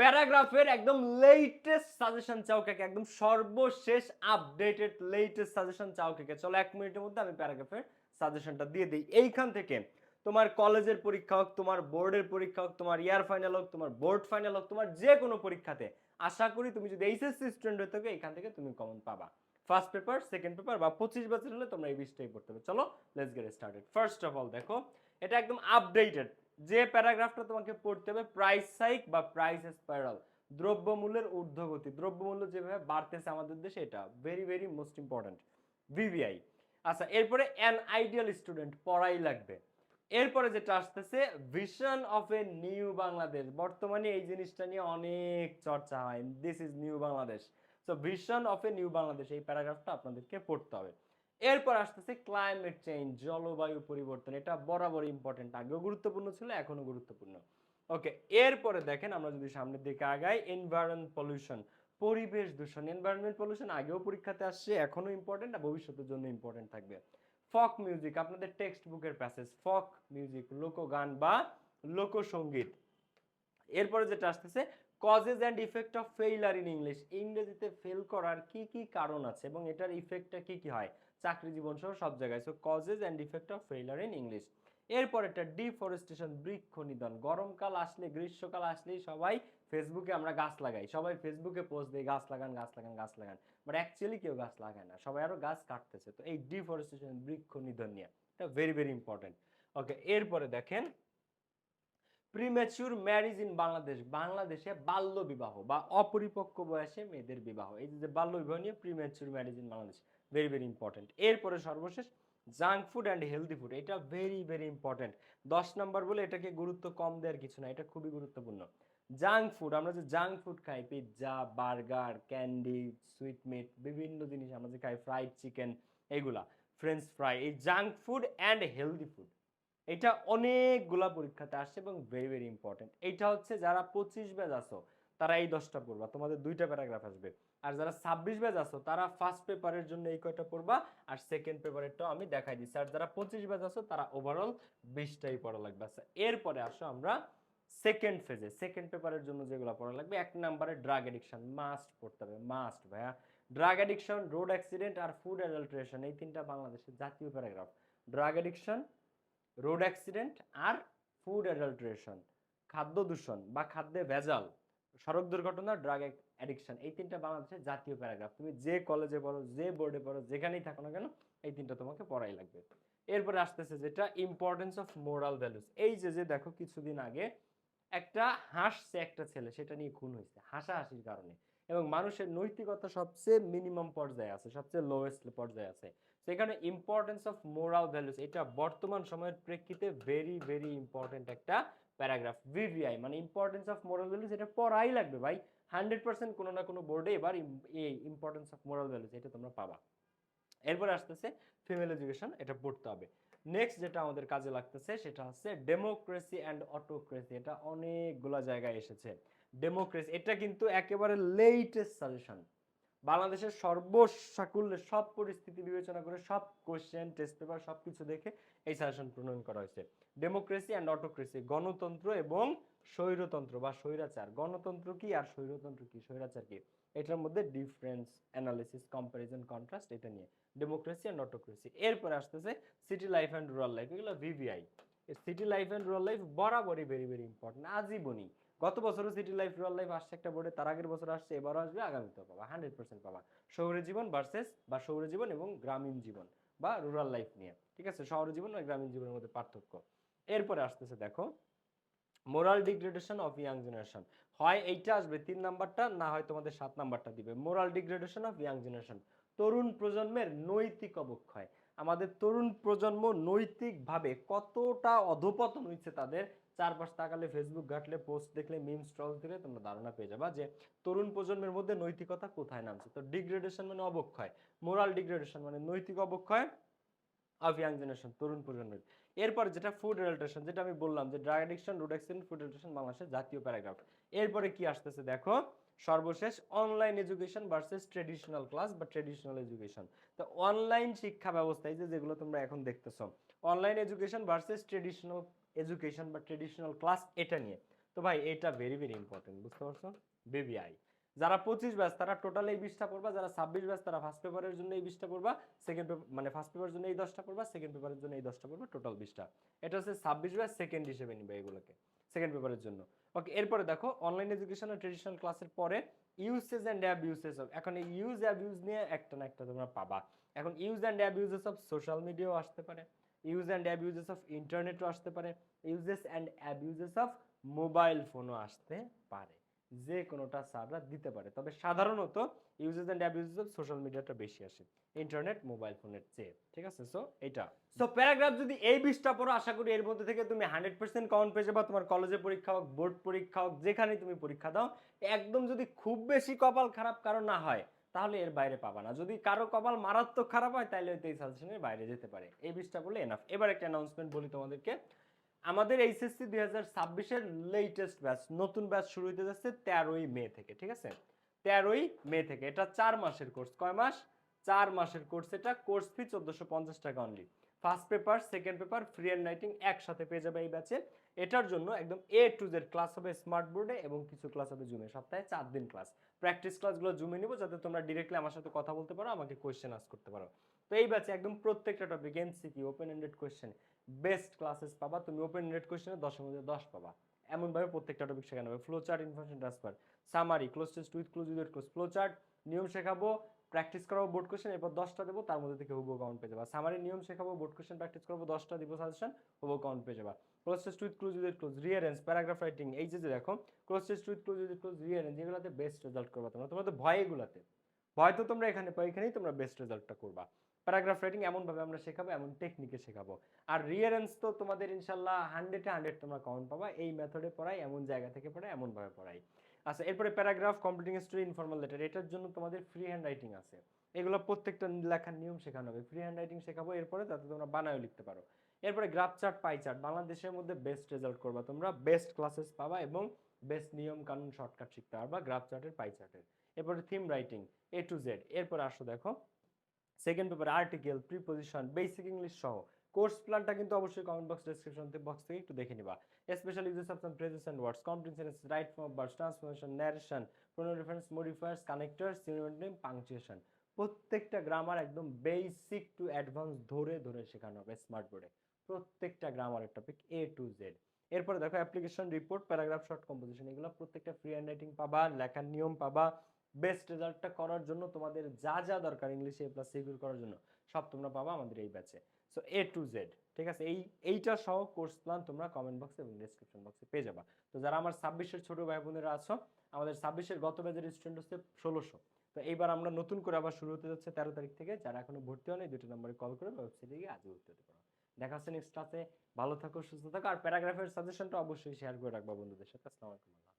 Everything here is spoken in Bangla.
প্যারাগ্রাফের একদম লেটেস্ট সাজেশন চাও কাকে? একদম সর্বশেষ আপডেটেড লেটেস্ট সাজেশন চাও কাকে? চলো এক মিনিটের মধ্যে আমি প্যারাগ্রাফের সাজেশনটা দিয়ে দিই। এইখান থেকে তোমার কলেজের পরীক্ষা হোক, তোমার বোর্ডের পরীক্ষা হোক, তোমার ইয়ার ফাইনাল হোক, তোমার বোর্ড ফাইনাল হোক, তোমার যে কোনো পরীক্ষাতে আশা করি তুমি যদি এইচএসসি স্টুডেন্ট হয়ে থাকো এখান থেকে তুমি কমন পাবা। ফার্স্ট পেপার সেকেন্ড পেপার বা পঁচিশ বছর হলে তোমরা এই বিষয়টাই পড়তে হবে। চলো let's get started first of all দেখো, এটা একদম আপডেটেড যে প্যারাগ্রাফটা তোমাকে পড়তে হবে প্রাইস সাইক বা প্রাইস স্পাইরাল দ্রব্যমূল্যের ঊর্ধ্বগতি। দ্রব্যমূল্য যেভাবে বাড়তেছে আমাদের দেশে, এটা very very most important VVI আচ্ছা এরপরে অ্যান আইডিয়াল স্টুডেন্ট পড়াই লাগবে। এরপরে যেটা আসতেছে vision of a new Bangladesh বর্তমানে এই জিনিসটা নিয়ে অনেক চর্চা হয়। This is new Bangladesh so vision of a new Bangladesh এই প্যারাগ্রাফটা আপনাদেরকে পড়তে হবে। এরপর আসতেছে ক্লাইমেট চেঞ্জ জলবায়ু পরিবর্তন, এটা বরাবর ইম্পর্টেন্ট আগেও গুরুত্বপূর্ণ ছিল এখনও গুরুত্বপূর্ণ। ওকে এরপরে দেখেন আমরা যদি সামনের দিকে আগাই এনভায়রন পলিউশন পরিবেশ দূষণ এনভায়রনমেন্ট পলিউশন আগেও পরীক্ষাতে আসছে এখনও ইম্পর্টেন্ট আর ভবিষ্যতের জন্য ইম্পর্টেন্ট থাকবে। ফক মিউজিক আপনাদের টেক্সট বুকের প্যাসেজ ফক মিউজিক লোকগান বা লোকসঙ্গীত এরপরে যেটা আসতেছে causes and effect of failure in English ইংরেজিতে ফেল করার কি কি কারণ আছে এবং এটার ইফেক্টটা কি কি হয়? চাকরি জীবন সহ সব জায়গায়। So causes and effect of failure in English এরপর একটা ডিফরেস্টেশন বৃক্ষ নিধন, গরমকাল আসলে, গ্রীষ্মকাল আসলেই সবাই ফেসবুকে আমরা গাছ লাগাই। সবাই ফেসবুকে পোস্ট দিই গাছ লাগান গাছ লাগান গাছ লাগান। বাট অ্যাকচুয়ালি কেউ গাছ লাগায় না। সবাই আরও গাছ কাটতেছে। তো এই ডিফরেস্টেশন বৃক্ষ নিধন নিয়ে। এটা ভেরি ভেরি ইম্পর্টেন্ট ওকে এরপরে দেখেন প্রিম্যাচুর ম্যারিজ ইন বাংলাদেশ বাংলাদেশে বাল্য বিবাহ বা অপরিপক্ক বয়সে মেয়েদের বিবাহ। এই যে বাল্য বিবাহ নিয়ে premature marriage in Bangladesh very very important এরপরে সর্বশেষ junk food and healthy food এটা ভেরি ভেরি ইম্পর্টেন্ট দশ নম্বর বলে এটাকে গুরুত্ব কম দেওয়ার কিছু না, এটা খুবই গুরুত্বপূর্ণ। জাঙ্ক ফুড আমরা যে জাঙ্ক ফুড খাই pizza burger candy sweet meat বিভিন্ন জিনিস আমরা যে খাই ফ্রাইড চিকেন এগুলা। ফ্রেঞ্চ ফ্রাই এই junk food and healthy food এটা অনেকগুলা পরীক্ষাতে আসছে এবং ভেরি ভেরি ইম্পর্টেন্ট এইটা হচ্ছে যারা পঁচিশ ব্যাচ আসো তারা এই দশটা পড়বা, তোমাদের দুইটা প্যারাগ্রাফ আসবে। আর যারা ছাব্বিশ ব্যাচ আসো তারা ফার্স্ট পেপারের জন্য এই কয়টা পড়বা, আর সেকেন্ড পেপারেরটাও আমি দেখাই দিচ্ছি আর যারা পঁচিশ ব্যাচ আসো তারা ওভারঅল বিশটাই পড়া লাগবে। আচ্ছা এরপরে আসো আমরা সেকেন্ড ফেজে সেকেন্ড পেপারের জন্য যেগুলো পড়া লাগবে, এক নম্বরে ড্রাগ এডিকশন মাস্ট পড়তে হবে মাস্ট ভাইয়া। ড্রাগ এডিকশন রোড অ্যাক্সিডেন্ট আর ফুড অ্যাডাল্ট্রেশন এই তিনটা বাংলাদেশের জাতীয় paragraph drug addiction road accident আর ফুড অ্যাডাল্ট্রেশন খাদ্য দূষণ বা খাদ্যে ভেজাল, সড়ক দুর্ঘটনা ড্রাগ অ্যাডিকশন এই তিনটা বাংলাদেশের জাতীয় প্যারাগ্রাফ তুমি যে কলেজে পড়ো, যে বোর্ডে পড়ো, যেখানেই থাকো না কেন, এই তিনটা তোমাকে পড়াই লাগবে। এরপরে আসতেছে যেটা ইম্পর্টেন্স অফ মোরাল ভ্যালুস এই যে যে দেখো কিছুদিন আগে একটা হাসছে একটা ছেলে, সেটা নিয়ে খুন হয়েছে, হাসাহাসির কারণে। এবং মানুষের নৈতিকতা সবচেয়ে মিনিমাম পর্যায়ে আছে, সবচেয়ে লোয়েস্ট পর্যায়ে আছে। সেখানে ইম্পর্টেন্স অফ মোরাল ভ্যালুস এটা বর্তমান সময়ের প্রেক্ষিতে ভেরি ভেরি ইম্পর্টেন্ট একটা প্যারাগ্রাফ ভিভিআই মানে ইম্পর্টেন্স অফ মোরাল ভ্যালুস এটা পড়াই লাগবে ভাই। হান্ড্রেড পার্সেন্ট কোনো না কোনো বোর্ডে এবার এই ইম্পর্টেন্স অফ মোরাল ভ্যালুস এটা তোমরা পাবা। এরপরে আসতেছে ফিমেল এডুকেশন এটা পড়তে হবে। নেক্সট যেটা আমাদের কাজে লাগতেছে, সেটা হচ্ছে ডেমোক্রেসি অ্যান্ড অটোক্রেসি এটা অনেকগুলা জায়গায় এসেছে। ডেমোক্রেসি এটা কিন্তু একেবারে লেটেস্ট সাজেশন বাংলাদেশের সর্বসাকুল্যে সব পরিস্থিতি বিবেচনা করে, সব কোশ্চেন টেস্ট পেপার সব কিছু দেখে এই সাজেশন প্রণয়ন করা হয়েছে। ডেমোক্রেসি অ্যান্ড অটোক্রেসি গণতন্ত্র এবং স্বৈরতন্ত্র বা স্বৈরাচার। গণতন্ত্র কি আর স্বৈরতন্ত্র কি? স্বৈরাচার কি? এটার মধ্যে ডিফারেন্স অ্যানালিসিস কম্পারিজন কন্ট্রাস্ট এটা নিয়ে। ডেমোক্রেসি অ্যান্ড অটোক্রেসি এরপরে আসতেছে city life and rural life এগুলো VVI city life and rural life বরাবরই ভেরি ভেরি ইম্পর্টেন্ট আজীবনই। গত বছরও সিটি লাইফ রুরাল লাইফ আসছে একটা বোর্ডে তার আগের বছর আসছে, এবারও আসবে আগামীতেও পাবা হান্ড্রেড পার্সেন্ট পাবা। শহুরে জীবন ভার্সেস বা শহুরে জীবন এবং গ্রামীণ জীবন বা রুরাল লাইফ নিয়ে, ঠিক আছে? শহরে জীবন আর গ্রামীণ জীবনের মধ্যে পার্থক্য। এরপরে আসতেছে দেখো moral degradation of young generation হয় এইটা আসবে তিন নাম্বারটা, না হয় তোমাদের সাত নাম্বারটা দিবে। Moral degradation of young generation তরুণ প্রজন্মের নৈতিক অবক্ষয়। আমাদের তরুণ প্রজন্ম নৈতিকভাবে কতটা অধপতন হয়েছে তাদের চারপাশ তাকালে ফেসবুক ঘাটলে পোস্ট দেখলে মিম স্ট্রলস দিলে তোমরা ধারণা পেয়ে যাবা যে তরুণ প্রজন্মের মধ্যে নৈতিকতা কোথায় নামছে? তো ডিগ্রেডেশন মানে অবক্ষয় মোরাল ডিগ্রেডেশন মানে নৈতিক অবক্ষয় অফ ইয়াং জেনারেশন তরুণ প্রজন্মের। এরপর যেটা ফুড অ্যাডাল্ট্রেশন যেটা আমি বললাম যে drug addiction road accident food adulteration বাংলাদেশের জাতীয় প্যারাগ্রাফ এরপরে কি আসতেছে দেখো? সর্বশেষ online education versus traditional class বা ট্রেডিশনাল এডুকেশন তো অনলাইন শিক্ষা ব্যবস্থা, এই যে যেগুলো তোমরা এখন দেখতেছো online education versus traditional education বা ট্রেডিশনাল ক্লাস এটা নিয়ে। তো ভাই, এটা ভেরি ভেরি ইম্পর্টেন্ট বুঝতে পারছ? বেবি আই যারা পঁচিশ ব্যাস তারা টোটাল এই বিশটা পড়বা, যারা ছাব্বিশ ব্যাস তারা ফার্স্ট পেপারের জন্য এই বিশটা পড়বা সেকেন্ড মানে ফার্স্ট পেপারের জন্য এই দশটা পড়বা সেকেন্ড পেপারের জন্য এই দশটা পড়বা টোটাল বিশটা এটা হচ্ছে ছাব্বিশ ব্যাস সেকেন্ড হিসেবে নিবে এগুলোকে। সেকেন্ড পেপারের জন্য। ওকে এরপরে দেখো অনলাইন এডুকেশন ট্রেডিশনাল ক্লাসের পরে usage and abusage of এখন এই ইউজ অ্যাব ইউজ নিয়ে একটা না একটা তোমরা পাবা। এখন use and abuses of social মিডিয়াও আসতে পারে use and abuses of ইন্টারনেটও আসতে পারে uses and abuses of mobile ফোনও আসতে পারে। যে কোনোটা স্যাররা দিতে পারে। তবে সাধারণত uses and abuses of social মিডিয়াটা বেশি আসে ইন্টারনেট মোবাইল ফোনের চেয়ে, ঠিক আছে? সো এটা সো প্যারাগ্রাফ যদি এই বিশটা পড়ো, আশা করি এর মধ্যে থেকে তুমি হান্ড্রেড পার্সেন্ট কাউন্ট পেয়ে যাবা। তোমার কলেজে পরীক্ষা হোক বোর্ড পরীক্ষা হোক, যেখানেই তুমি পরীক্ষা দাও, একদম যদি খুব বেশি কপাল খারাপ কারও না হয়, তাহলে এর বাইরে পাবা না। যদি কারও কপাল মারাত্মক খারাপ হয় তাহলে হয়তো এই সাজেশনের বাইরে যেতে পারে। এই বিশটা বলে এনাফ এবার একটা অ্যানাউন্সমেন্ট বলি তোমাদেরকে। আমাদের এইচএসসি দুই হাজার ছাব্বিশের লেটেস্ট ব্যাচ নতুন ব্যাচ শুরু হতে যাচ্ছে তেরোই মে থেকে, ঠিক আছে? তেরোই মে থেকে, এটা চার মাসের কোর্স কয় মাস? চার মাসের কোর্স এটা কোর্স ফি চোদ্দশো পঞ্চাশ টাকা only first paper second paper free and writing একসাথে পেয়ে যাবে এই ব্যাচে এটার জন্য একদম এ টু জেড ক্লাস হবে স্মার্ট বোর্ডে এবং কিছু ক্লাস হবে জুমে সপ্তাহে চার দিন ক্লাস প্র্যাকটিস ক্লাসগুলো জুমে নিব যাতে তোমরা ডিরেক্টলি আমার সাথে কথা বলতে পারো, আমাকে কোয়েশ্চেন আস করতে পারো। তো এই ব্যাচে একদম প্রত্যেকটা topic MCQ open ended question best classes পাবা, তুমি ওপেন এন্ডেড কোয়েশ্চেনে দশের মধ্যে দশ পাবা। এমনভাবে প্রত্যেকটা টপিক শেখানো হবে। Flow chart information transfer summary cloze test with cloze with cloze flow chart নিয়ম শেখাবো প্র্যাকটিস করাবো বোর্ড কোশ্চেন এরপর দশটা দেবো, তার মধ্যে থেকে হুবো কাউন্ট পেয়ে যাবা। সামারি নিয়ম শেখাবো বোর্ড কোশ্চেন প্র্যাকটিস করব, দশটা দিব সাজেশন হুবো কাউন্ট পেয়ে যাবা। Cloze test with cloze with cloze rearrange paragraph writing এই যে দেখো cloze test with cloze with cloze rearrange এগুলোতে বেস্ট রেজাল্ট করবা তোমরা। তোমাদের ভয় এগুলাতে। ভয় তো তোমরা এখানে পাই এখানেই তোমরা বেস্ট রেজাল্টটা করবা। প্যারাগ্রাফ রাইটিং এমনভাবে আমরা শেখাবো, এমন টেকনিকে শেখাবো। আর রিয়ারেন্স তো তোমাদের ইনশাল্লাহ হান্ড্রেডে হান্ড্রেড তোমরা কাউন্ট পাবা, এই মেথডে পড়াই, এমন জায়গা থেকে পড়াই, এমনভাবে পড়াই। আচ্ছা এরপরে paragraph completing story informal letter এটার জন্য তোমাদের ফ্রি হ্যান্ড রাইটিং আছে। এগুলো প্রত্যেকটা লেখার নিয়ম শেখানো হবে। ফ্রি হ্যান্ড রাইটিং শেখাবো, এরপরে যাতে তোমরা বানায়ও লিখতে পারো। এরপরে গ্রাফ চার্ট পাই চার্ট বাংলাদেশের মধ্যে বেস্ট রেজাল্ট করবা। তোমরা বেস্ট ক্লাসেস পাবা এবং বেস্ট নিয়ম কানুন শর্টকাট শিখতে পারবা গ্রাফ চার্টের পাই চার্টের এরপরে theme writing A to Z এরপরে আসো দেখো second paper article preposition basic English সহ। কোর্স প্ল্যানটা কিন্তু অবশ্যই কমেন্ট বক্স ডেসক্রিপশন বক্স থেকে একটু দেখে নিবা। Special usages of some phrases and words complete sentence right form verbs transformation narration pronoun reference modifiers connector synonym punctuation প্রত্যেকটা গ্রামার একদম বেসিক টু অ্যাডভান্স ধরে ধরে শেখানো হবে স্মার্ট বোর্ডে প্রত্যেকটা গ্রামারের টপিক এ টু জেড এরপরে দেখো application report paragraph short composition এগুলো প্রত্যেকটা ফ্রি হ্যান্ড রাইটিং পাবা, লেখার নিয়ম পাবা। বেস্ট রেজাল্টটা করার জন্য তোমাদের যা যা দরকার ইংলিশে এ প্লাস সিকিউর করার জন্য, সব তোমরা পাবা আমাদের এই ব্যাচে সো এ টু জেড ঠিক আছে? এই, এইটা সহ কোর্স প্ল্যান তোমরা কমেন্ট বক্সে এবং ডিসক্রিপশন বক্সে পেয়ে যাবা। তো যারা আমার ছাব্বিশের ছোট ভাই বোনেরা আছো, আমাদের ছাব্বিশের গত ব্যাচের স্টুডেন্ট হচ্ছে ষোলোশো। তো এইবার আমরা নতুন করে আবার শুরু হতে যাচ্ছে তেরো তারিখ থেকে। যারা এখনও ভর্তি হয়নি দুটো নম্বরে কল করে ওয়েবসাইটে গিয়ে আজই ভর্তি হতে পারো। দেখা হচ্ছে নেক্সট ক্লাসে ভালো থাকো, সুস্থ থাকো। আর প্যারাগ্রাফের সাজেশনটা অবশ্যই শেয়ার করে রাখবা বন্ধুদের সাথে। আসসালামু আলাইকুম।